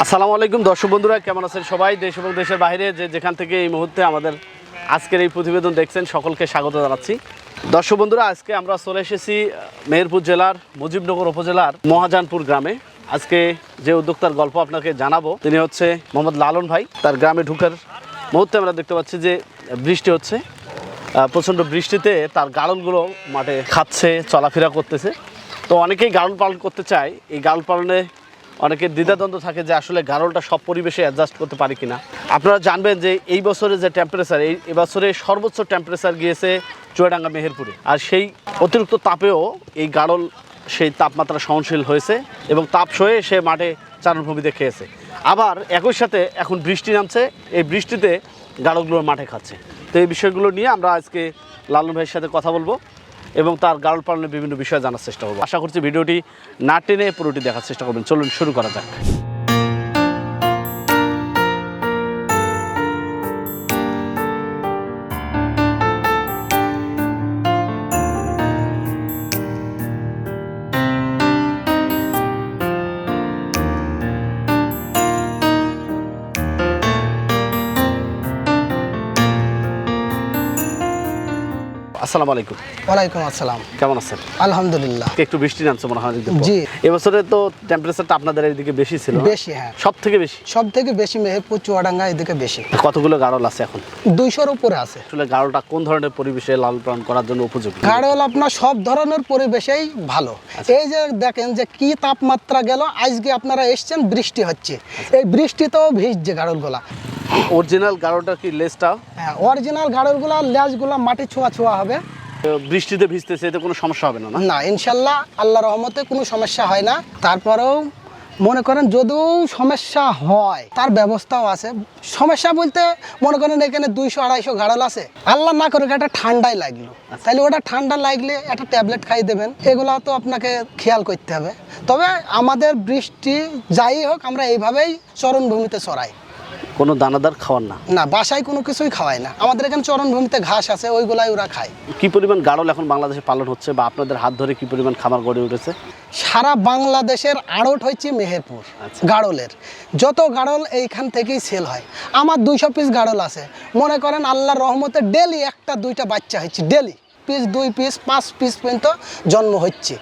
আসসালামু আলাইকুম, দর্শক বন্ধুরা, কেমন আছেন সবাই? দেশ এবং দেশের বাইরে যে যেখান থেকে এই মুহূর্তে আমাদের আজকের এই প্রতিবেদন দেখছেন, সকলকে স্বাগত জানাচ্ছি। দর্শক বন্ধুরা, আজকে আমরা চলে এসেছি মেহেরপুর জেলার, মুজিবনগর উপজেলার মহাজানপুর গ্রামে। আজকে যে উদ্যোক্তার গল্প আপনাকে জানাব, তিনি হচ্ছে মোহাম্মদ লালন ভাই। তার গ্রামে ঢুকার মুহূর্তে আমরা দেখতে পাচ্ছি যে বৃষ্টি হচ্ছে। প্রচণ্ড বৃষ্টিতে তার গাড়লগুলো মাঠে খাচ্ছে, চলাফেরা করতেছে। তো অনেকেই গাড়ল পালন করতে চায়। এই গাড়ল পালনে অনেকের দ্বিধাদ্বন্দ্ব থাকে যে আসলে গারলটা সব পরিবেশে অ্যাডজাস্ট করতে পারি কিনা। আপনারা জানবেন যে এই বছরে যে টেম্পারেচার এই এবছরে সর্বোচ্চ টেম্পারেচার গিয়েছে চুয়াডাঙ্গা, মেহেরপুরে। আর সেই অতিরিক্ত তাপেও এই গারল সেই তাপমাত্রা সহনশীল হয়েছে এবং তাপ সয়ে সে মাঠে চারণভূমিতে খেয়েছে। আবার একই সাথে এখন বৃষ্টি নামছে, এই বৃষ্টিতে গাড়লগুলো মাঠে খাচ্ছে। তো এই বিষয়গুলো নিয়ে আমরা আজকে লালন ভাইয়ের সাথে কথা বলব। এবং তার গার্ল পালনের বিভিন্ন বিষয়ে জানার চেষ্টা করব। আশা করছি ভিডিওটি না টেনে পুরোটি দেখার চেষ্টা করবেন। চলুন শুরু করা যাক। আসসালামু আলাইকুম। ওয়ালাইকুম আসসালাম। কেমন আছেন? আলহামদুলিল্লাহ। একটু বৃষ্টি নামছে মনে হয় জি। এবছরে তো টেম্পারেচারটা আপনাদের এইদিকে বেশি ছিল। বেশি হ্যাঁ। সব থেকে বেশি? সব থেকে বেশি মেহেরপুর চুয়াডাঙ্গা এদিকে বেশি। কতগুলো গাড়ল আছে এখন? দুইশোর উপরে আছে। আসলে গাড়লটা কোন ধরনের পরিবেশে লালন পালন করার জন্য উপযোগী? গাড়ল আপনার সব ধরনের পরিবেশেই ভালো। এই যে দেখেন যে কি তাপমাত্রা গেল আজকে আপনারা এসছেন বৃষ্টি হচ্ছে। এই বৃষ্টিতেও ভিজছে গাড়লগুলা অরিজিনাল গাড়োটা কি লেসটা হ্যাঁ অরিজিনাল গাড়লগুলা লেজগুলা মাটি ছোঁয়া ছোঁয়া হবে। বৃষ্টিতে ভিজতেছে এতে কোনো সমস্যা হবে না না? ইনশাল্লাহ আল্লাহ রহমতে কোনো সমস্যা হয় না। তারপরেও মনে করেন যদিও সমস্যা হয় তার ব্যবস্থাও আছে। সমস্যা বলতে মনে করেন এখানে দুইশো আড়াইশো গাড়ল আছে। আল্লাহ না করে একটা ঠান্ডাই লাগল। তাহলে ওটা ঠান্ডা লাগলে একটা ট্যাবলেট খাই দেবেন। এগুলো তো আপনাকে খেয়াল করতে হবে। তবে আমাদের বৃষ্টি যাই হোক আমরা এইভাবেই চরণভূমিতে চড়াই। কোনো দানাদার খাওয়ার না। না বাসায় কোনো কিছুই খাওয়াই না। আমাদের এখানে চরণভূমিতে ঘাস আছে ওইগুলাই ওরা খায়। কি পরিমাণ গাড়ল এখন বাংলাদেশে পালন হচ্ছে বা আপনাদের হাত ধরে কি পরিমাণ খামার গড়ে উঠেছে? সারা বাংলাদেশের আড়ট হচ্ছে মেহেরপুর আচ্ছা। গাড়লের যত গাড়ল এইখান থেকেই সেল হয়। আমার দুইশো পিস গাড়ল আছে। মনে করেন আল্লাহর রহমতে ডেলি একটা দুইটা বাচ্চা হচ্ছে ডেলি পিস দুই পিস পাঁচ পিস পর্যন্ত জন্ম হচ্ছে।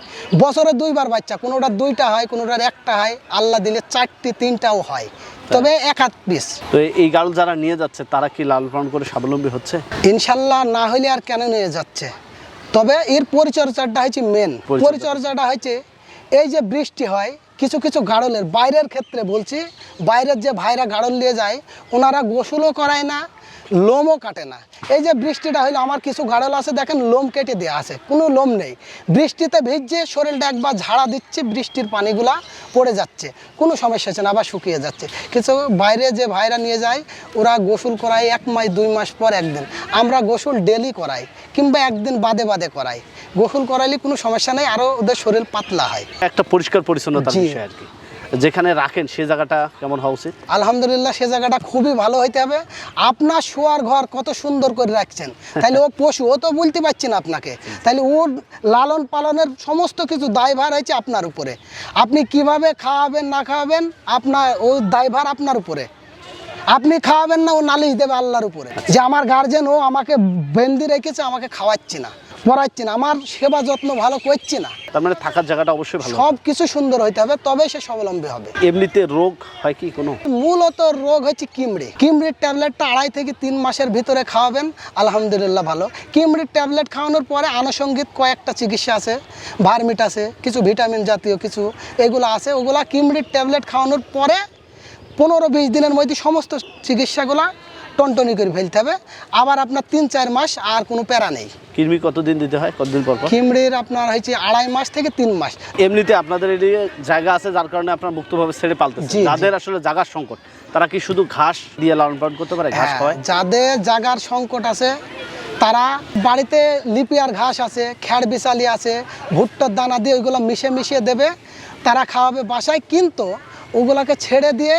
বছরে দুইবার বাচ্চা কোনোটা দুইটা হয় কোনোটার একটা হয় আল্লাহ দিলে চারটি তিনটাও হয়। তবে এক হাত পিস তো এই গাড়ল যারা নিয়ে যাচ্ছে তারা কি লালন পালন করে স্বাবলম্বী হচ্ছে? ইনশাল্লাহ না হলে আর কেন নিয়ে যাচ্ছে? তবে এর পরিচর্যাটা হচ্ছে মেন পরিচর্যাটা হচ্ছে এই যে বৃষ্টি হয় কিছু কিছু গাড়লের বাইরের ক্ষেত্রে বলছি বাইরের যে ভাইরা গাড়ল নিয়ে যায় ওনারা গোসলও করায় না লোমও কাটে না। এই যে বৃষ্টিটা হইল আমার কিছু গাড়ল আছে দেখেন লোম কেটে দেওয়া আছে কোনো লোম নেই। বৃষ্টিতে ভিজছে শরীরটা একবার ঝাড়া দিচ্ছে বৃষ্টির পানিগুলা পড়ে যাচ্ছে কোনো সমস্যা হচ্ছে না আবার শুকিয়ে যাচ্ছে। কিছু বাইরে যে ভাইরা নিয়ে যায় ওরা গোসল করায় এক মাস দুই মাস পর একদিন। আমরা গোসল ডেলি করাই কিংবা একদিন বাদে বাদে করাই। গোসল করাইলে কোনো সমস্যা নেই আরও ওদের শরীর পাতলা হয়। একটা পরিষ্কার পরিচ্ছন্নতা বিষয় আর কি। যেখানে রাখেন, সে জায়গাটা কেমন হওয়া উচিত? আলহামদুলিল্লাহ, সে জায়গাটা খুবই ভালো হইতে হবে। আপনার শোয়ার ঘর কত সুন্দর করে রাখছেন। তাহলে ও পশু, ও তো বলতে পারছি না আপনাকে। তাহলে ওর লালন পালনের সমস্ত কিছু দায়ভার হয়েছে আপনার উপরে। আপনি কীভাবে খাওয়াবেন, না খাওয়াবেন, আপনার, ও দায়ভার আপনার উপরে। আপনি খাওয়াবেন না, ও নালিশ দেবে আল্লাহর উপরে। যে আমার গার্জেন ও আমাকে বেন্দি রেখেছে, আমাকে খাওয়াচ্ছি না। পড়াচ্ছি না আমার সেবা যত্ন ভালো করছি না। তার মানে থাকার জায়গাটা অবশ্যই ভালো সব কিছু সুন্দর হইতে হবে তবে সে স্বাবলম্বী হবে। এমনিতে রোগ হয় কি কোনো? মূলত রোগ হচ্ছে কিমড়ি। কিমড়ির ট্যাবলেটটা আড়াই থেকে তিন মাসের ভিতরে খাওয়াবেন আলহামদুলিল্লাহ ভালো। কিমড়ির ট্যাবলেট খাওয়ানোর পরে আনুষঙ্গিক কয়েকটা চিকিৎসা আছে ভার্মিট আছে কিছু ভিটামিন জাতীয় কিছু এগুলো আছে। ওগুলা কিমড়ির ট্যাবলেট খাওয়ানোর পরে পনেরো বিশ দিনের মধ্যে সমস্ত চিকিৎসাগুলা টনটনি করে ফেলতে হবে। আবার আপনার তিন চার মাস আর কোনো প্যারা নেই। কৃমি কতদিন দিতে হয়? কতদিন পর কিমড়ির আপনার হয়েছে আড়াই মাস থেকে তিন মাস। এমনিতে আপনাদের এদিকে জায়গা আছে যার কারণে আপনারা মুক্তভাবে ছেড়ে জি। যাদের আসলে জায়গার সংকট তারা কি শুধু ঘাস দিয়ে লালন পালন করতে পারে? ঘাস হয় যাদের জাগার সংকট আছে তারা বাড়িতে লিপিয়ার ঘাস আছে খ্যাড় বিশালি আছে ভুট্টার দানা দিয়ে ওইগুলো মিশে মিশিয়ে দেবে তারা খাওয়াবে বাসায়। কিন্তু ওগুলোকে ছেড়ে দিয়ে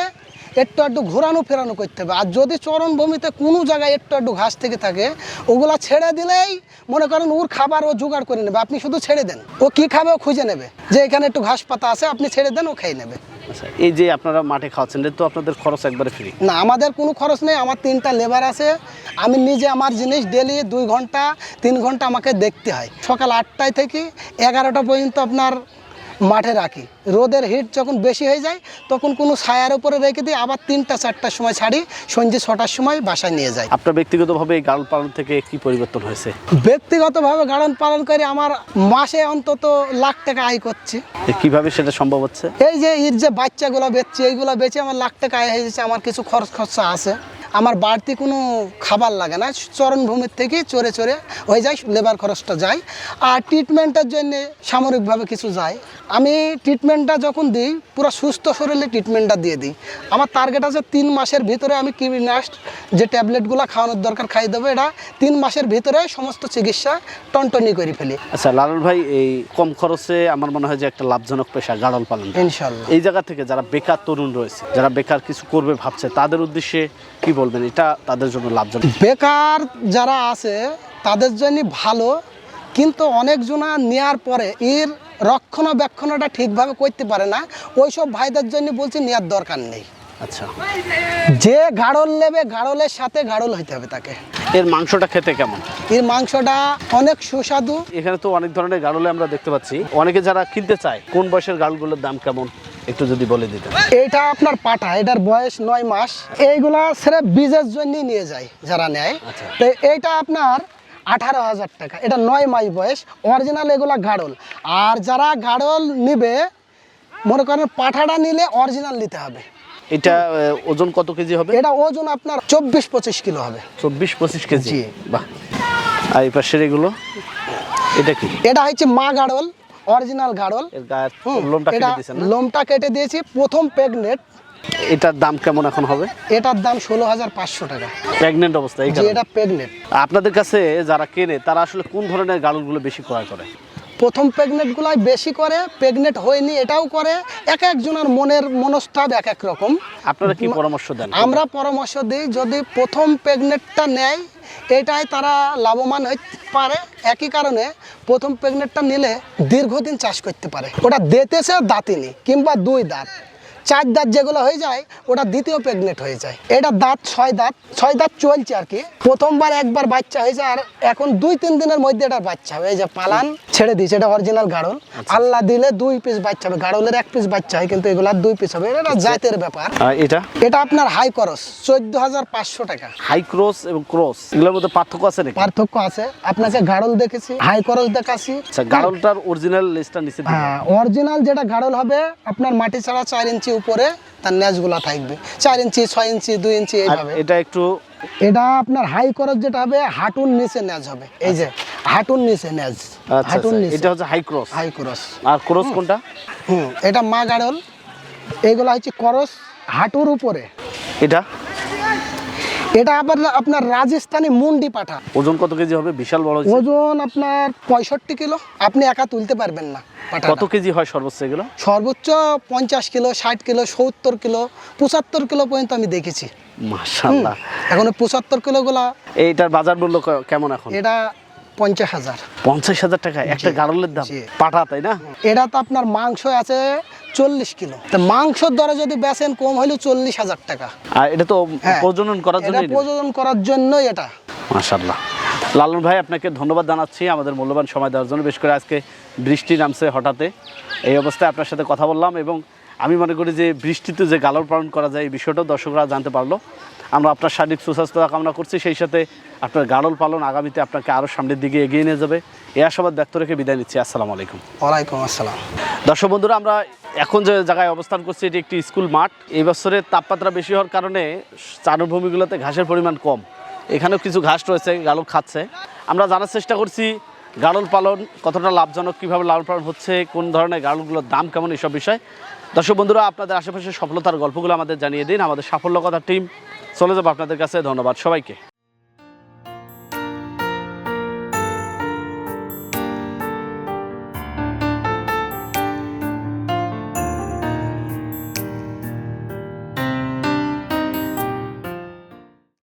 একটু একটু ঘোরানো ফেরানো করতে হবে। আর যদি চরণভূমিতে কোনো জায়গায় একটু একটু ঘাস থেকে থাকে ওগুলা ছেড়ে দিলেই মনে করেন ওর খাবার ও জোগাড় করে নেবে। আপনি শুধু ছেড়ে দেন। ও কি খাবে ও খুঁজে নেবে। যে এখানে একটু ঘাস পাতা আছে আপনি ছেড়ে দেন ও খেয়ে নেবে। আচ্ছা এই যে আপনারা মাঠে খাওয়াচ্ছেন তো আপনাদের খরচ একবারে ফ্রি না আমাদের কোনো খরচ নেই। আমার তিনটা লেবার আছে। আমি নিজে আমার জিনিস ডেলি দুই ঘণ্টা তিন ঘণ্টা আমাকে দেখতে হয়। সকাল আটটায় থেকে এগারোটা পর্যন্ত আপনার মাঠে রাখি। রোদের হিট যখন বেশি হয়ে যায় তখন কোনো ছায়ার উপরে রেখে দিই আবার তিনটা চারটার সময় ছাড়ি সন্ধ্যে ছটার সময় বাসায় নিয়ে যাই। আপনার ব্যক্তিগতভাবে এই গাড়ল পালন থেকে কি পরিবর্তন হয়েছে? ব্যক্তিগতভাবে গাড়ন পালন করে আমার মাসে অন্তত লাখ টাকা আয় করছে। কীভাবে সেটা সম্ভব হচ্ছে? এই যে ঈদ যে বাচ্চাগুলো বেচছি এইগুলো বেচে আমার লাখ টাকা আয় হয়ে যাচ্ছে আমার কিছু খরচ খরচা আছে। আমার বাড়তি কোনো খাবার লাগে না। চরণভূমির থেকে চড়ে চড়ে হয়ে যায় লেবার খরচটা যায়। আর ট্রিটমেন্টের জন্যে সামরিকভাবে কিছু যায়। আমি ট্রিটমেন্টটা যখন দিই পুরো সুস্থ শরীরে ট্রিটমেন্টটা দিয়ে দিই। আমার টার্গেট আছে তিন মাসের ভিতরে আমি কিমিনাস্ট যে ট্যাবলেটগুলো খাওয়ানোর দরকার খাই দেবো এটা তিন মাসের ভিতরে সমস্ত চিকিৎসা টনটনি করে ফেলি। আচ্ছা লালন ভাই এই কম খরচে আমার মনে হয় যে একটা লাভজনক পেশা গাড়ল পালন। ইনশাল্লাহ। এই জায়গা থেকে যারা বেকার তরুণ রয়েছে যারা বেকার কিছু করবে ভাবছে তাদের উদ্দেশ্যে কি বলবেন? এটা তাদের জন্য লাভজনক। বেকার যারা আছে তাদের জন্য ভালো কিন্তু অনেকজনা নেওয়ার পরে এর রক্ষণাবেক্ষণটা ঠিকভাবে করতে পারে না। ওইসব ভাইদের জন্য বলছি নেওয়ার দরকার নেই। আচ্ছা। যে গাড়ল নেবে গাড়লের সাথে গাড়ল হইতে হবে তাকে। এর মাংসটা খেতে কেমন? এর মাংসটা অনেক সুস্বাদু। এখানে তো অনেক ধরনের গাড়লে আমরা দেখতে পাচ্ছি। অনেকে যারা কিনতে চায় কোন বয়সের গাড়লগুলোর দাম কেমন? একটু যদি বলে দিতেন। এইটা আপনার পাঠা এটার বয়স নয় মাস। এইগুলা সেরে বীজের জন্য নিয়ে যায় যারা নেয়। আচ্ছা। তো এইটা আপনার আঠারো হাজার টাকা। এটা নয় মাস বয়স অরিজিনাল এগুলা গাড়ল আর যারা গাড়ল নিবে মনে করেন পাঠাটা নিলে অরিজিনাল নিতে হবে। এটা ওজন কত কেজি হবে? এটা ওজন আপনার চব্বিশ পঁচিশ কিলো হবে। চব্বিশ পঁচিশ কেজি। বাহ। আর এই পাশের এগুলো? এটা কি? এটা হচ্ছে মা গাড়ল অরিজিনাল গাড়ল। লোমটা কেটে দিয়েছি। প্রথম প্রেগনেন্ট এটার দাম কেমন এখন হবে? এটার দাম ষোলো হাজার পাঁচশো টাকা। প্রেগনেন্ট অবস্থা। এটা প্রেগনেন্ট আপনাদের কাছে যারা কেনে তারা আসলে কোন ধরনের গাড়লগুলো বেশি ক্রয় করে? প্রথম প্রেগনেন্টগুলাই বেশি করে প্রেগনেন্ট হয়নি এটাও করে। এক একজনের মনের মনস্তাব এক এক রকম। আপনারা কি পরামর্শ দেন? আমরা পরামর্শ দিই যদি প্রথম প্রেগনেন্টটা নেয় এটাই তারা লাভবান হতে পারে। একই কারণে প্রথম প্রেগনেন্টটা নিলে দীর্ঘদিন চাষ করতে পারে। ওটা দেতেছে দাঁতিনি কিংবা দুই দাঁত। চার দাঁত যেগুলো হয়ে যায় ওটা দ্বিতীয় প্রেগনেন্ট হয়ে যায়। এটা দাঁত ছয় দাঁত ছয় দাঁত চলছে আর কি। প্রথমবার একবার বাচ্চা হয়েছে আর এখন দুই তিন দিনের মধ্যে এটা বাচ্চা হবে এই যে পালান ছেড়ে দিয়েছে এটা অরিজিনাল গাড়ল। আল্লাহ দিলে দুই পিস বাচ্চা হবে গাড়লের এক পিস বাচ্চা হয় কিন্তু এগুলার দুই পিস হবে। এটা জাতের ব্যাপার। এটা? এটা আপনার হাই খরচ চোদ্দ হাজার পাঁচশো টাকা। হাই ক্রস এবং ক্রস এগুলোর মধ্যে পার্থক্য আছে নাকি? পার্থক্য আছে। আপনাকে গাড়ল দেখেছি হাই খরচ দেখাছি আচ্ছা গাড়লটার অরিজিনাল লিস্টটা নিচে। হ্যাঁ অরিজিনাল যেটা গাড়ল হবে আপনার মাটি ছাড়া চার ইঞ্চি উপরে তার ন্যাচগুলো থাকবে। চার ইঞ্চি ছয় ইঞ্চি দুই ইঞ্চি এইভাবে। এটা একটু এটা আপনার হাই খরচ যেটা হবে হাঁটুর নিচে ন্যাচ হবে। এই যে হাঁটুর নিচে ন্যাচ আচ্ছা হাঁটুর আচ্ছা, নিচে। এটা হচ্ছে হাই ক্রস হাই ক্রস আর ক্রস কোনটা? হুম এটা মা গাড়ল এগুলো হচ্ছে ক্রস হাঁটুর উপরে। এটা? এটা আবার আপনার রাজস্থানি মুন্ডি পাঠা। ওজন কত কেজি হবে? বিশাল বড় ওজন আপনার পঁয়ষট্টি কিলো। আপনি একা তুলতে পারবেন না কত কেজি হয় সর্বোচ্চ এগুলো? সর্বোচ্চ পঞ্চাশ কিলো ষাট কিলো সত্তর কিলো পঁচাত্তর কিলো পর্যন্ত আমি দেখেছি। মাশাআল্লাহ। এখন পঁচাত্তর কিলোগুলা এইটার বাজার মূল্য কেমন এখন? এটা পঞ্চাশ হাজার। পঞ্চাশ হাজার টাকা একটা গাড়লের দাম। পাঠা তাই না? এটা তো আপনার মাংস আছে চল্লিশ কিলো। তা মাংসর দরে যদি বেচেন কম হইলেও চল্লিশ হাজার টাকা। আর এটা তো হ্যাঁ। প্রজনন করার জন্য প্রজনন করার জন্যই এটা। মাশাল্লাহ লালন ভাই আপনাকে ধন্যবাদ জানাচ্ছি আমাদের মূল্যবান সময় দেওয়ার জন্য। বেশ করে আজকে বৃষ্টি নামছে হঠাৎ এই অবস্থায় আপনার সাথে কথা বললাম এবং আমি মনে করি যে বৃষ্টিতে যে গালর পালন করা যায় এই বিষয়টাও দর্শকরা জানতে পারল। আমরা আপনার শারীরিক সুস্বাস্থ্য কামনা করছি সেই সাথে আপনার গাড়ল পালন আগামীতে আপনাকে আরও সামনের দিকে এগিয়ে নিয়ে যাবে। এ আশাবাদ ব্যক্ত রেখে বিদায় নিচ্ছি আসসালামু আলাইকুম। ওয়ালাইকুম আসসালাম। দর্শক বন্ধুরা আমরা এখন যে জায়গায় অবস্থান করছি এটি একটি স্কুল মাঠ। এই বছরে তাপমাত্রা বেশি হওয়ার কারণে চারভূমিগুলোতে ঘাসের পরিমাণ কম। এখানেও কিছু ঘাস রয়েছে গালক খাচ্ছে। আমরা জানার চেষ্টা করছি গাড়ল পালন কতটা লাভজনক কীভাবে লালন পালন হচ্ছে কোন ধরনের গাড়লগুলোর দাম কেমন এসব বিষয়। দর্শক বন্ধুরা, আপনাদের আশেপাশে সফলতার গল্পগুলো আমাদের জানিয়ে দিন। আমাদের সাফল্য কথা টিম চলে যাব আপনাদের কাছে। ধন্যবাদ সবাইকে।